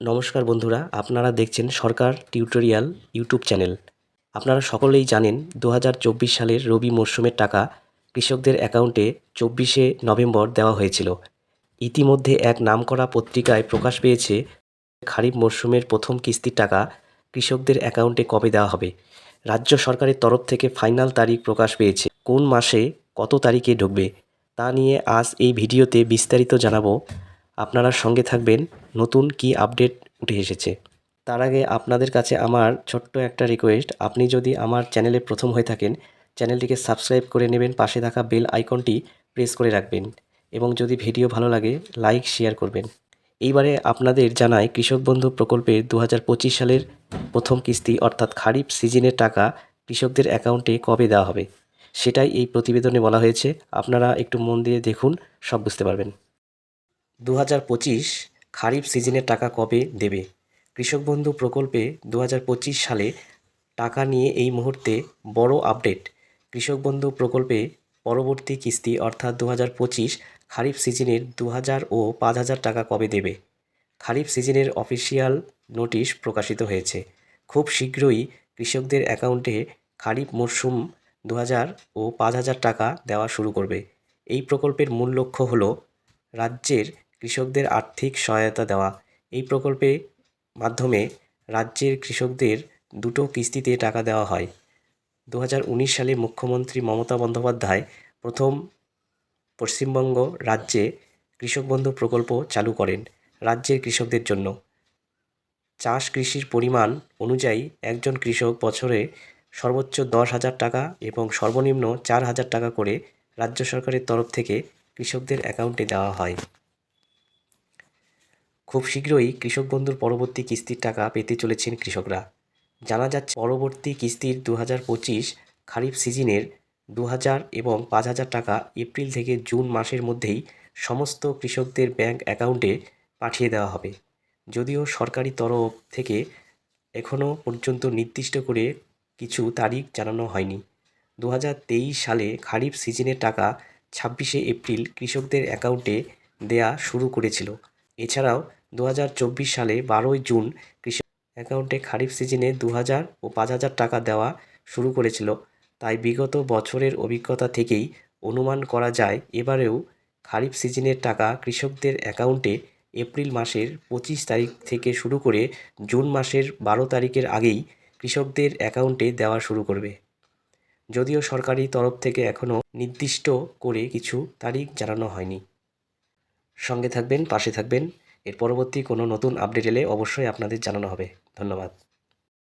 নমস্কার বন্ধুরা, আপনারা দেখছেন সরকার টিউটোরিয়াল ইউটিউব চ্যানেল। আপনারা সকলেই জানেন দু হাজার চব্বিশ সালের রবি মরশুমের টাকা কৃষকদের অ্যাকাউন্টে চব্বিশে নভেম্বর দেওয়া হয়েছিল। ইতিমধ্যে এক নামকরা পত্রিকায় প্রকাশ পেয়েছে, খারিফ মরশুমের প্রথম কিস্তির টাকা কৃষকদের অ্যাকাউন্টে কবে দেওয়া হবে। রাজ্য সরকারের তরফ থেকে ফাইনাল তারিখ প্রকাশ পেয়েছে, কোন মাসে কত তারিখে ঢুকবে, তা নিয়ে আজ এই ভিডিওতে বিস্তারিত জানাব। আপনারা সঙ্গে থাকবেন। নতুন কি আপডেট উঠে এসেছে? তার আগে আপনাদের কাছে আমার ছোট্ট একটা রিকোয়েস্ট আপনি যদি আমার চ্যানেলে প্রথম হয়ে থাকেন, চ্যানেলটিকে সাবস্ক্রাইব করে নেবেন, পাশে থাকা বেল আইকনটি প্রেস করে রাখবেন এবং যদি ভিডিও ভালো লাগে লাইক শেয়ার করবেন। এইবারে আপনাদের জানায় কৃষক বন্ধু প্রকল্পের দু হাজার পঁচিশ সালের প্রথম কিস্তি অর্থাৎ খারিফ সিজনের টাকা কৃষকদের অ্যাকাউন্টে কবে দেওয়া হবে? সেটাই এই প্রতিবেদনে বলা হয়েছে। আপনারা একটু মন দিয়ে দেখুন, সব বুঝতে পারবেন। দু হাজার পঁচিশ খারিফ সিজনের টাকা কবে দেবে? কৃষক বন্ধু প্রকল্পে দু হাজার পঁচিশ সালে টাকা নিয়ে এই মুহূর্তে বড় আপডেট। কৃষক বন্ধু প্রকল্পে পরবর্তী কিস্তি অর্থাৎ দু হাজার পঁচিশ খারিফ সিজনের দু হাজার ও পাঁচ হাজার টাকা কবে দেবে? খারিফ সিজনের অফিসিয়াল নোটিশ প্রকাশিত হয়েছে। খুব শীঘ্রই কৃষকদের অ্যাকাউন্টে খারিফ মরশুম দু হাজার ও পাঁচ হাজার টাকা দেওয়া শুরু করবে। এই প্রকল্পের মূল লক্ষ্য হলো রাজ্যের কৃষকদের আর্থিক সহায়তা দেওয়া। এই প্রকল্পে মাধ্যমে রাজ্যের কৃষকদের দুটো কিস্তিতে টাকা দেওয়া হয়। দু হাজার উনিশ সালে মুখ্যমন্ত্রী মমতা বন্দ্যোপাধ্যায় প্রথম পশ্চিমবঙ্গ রাজ্যে কৃষক বন্ধু প্রকল্প চালু করেন রাজ্যের কৃষকদের জন্য। চাষ কৃষির পরিমাণ অনুযায়ী একজন কৃষক বছরে সর্বোচ্চ দশ হাজার টাকা এবং সর্বনিম্ন চার হাজার টাকা করে রাজ্য সরকারের তরফ থেকে কৃষকদের অ্যাকাউন্টে দেওয়া হয়। খুব শীঘ্রই কৃষক বন্ধুর পরবর্তী কিস্তির টাকা পেতে চলেছেন কৃষকরা। জানা যাচ্ছে, পরবর্তী কিস্তির দু হাজার পঁচিশ খারিফ সিজনের দু হাজার এবং পাঁচ হাজার টাকা এপ্রিল থেকে জুন মাসের মধ্যেই সমস্ত কৃষকদের ব্যাংক অ্যাকাউন্টে পাঠিয়ে দেওয়া হবে। যদিও সরকারি তরফ থেকে এখনও পর্যন্ত নির্দিষ্ট করে কিছু তারিখ জানানো হয়নি। দু হাজার তেইশ সালে খারিফ সিজনের টাকা ছাব্বিশে এপ্রিল কৃষকদের অ্যাকাউন্টে দেয়া শুরু করেছিল। এছাড়াও দু হাজার চব্বিশ সালে বারোই জুন কৃষক অ্যাকাউন্টে খারিফ সিজনে দু হাজার ও পাঁচ হাজার টাকা দেওয়া শুরু করেছিল। তাই বিগত বছরের অভিজ্ঞতা থেকেই অনুমান করা যায়, এবারেও খারিফ সিজনের টাকা কৃষকদের অ্যাকাউন্টে এপ্রিল মাসের পঁচিশ তারিখ থেকে শুরু করে জুন মাসের বারো তারিখের আগেই কৃষকদের অ্যাকাউন্টে দেওয়া শুরু করবে। যদিও সরকারি তরফ থেকে এখনও নির্দিষ্ট করে কিছু তারিখ জানানো হয়নি। সঙ্গে থাকবেন, পাশে থাকবেন। এর পরবর্তী কোনো নতুন আপডেট এলে অবশ্যই আপনাদের জানানো হবে। ধন্যবাদ।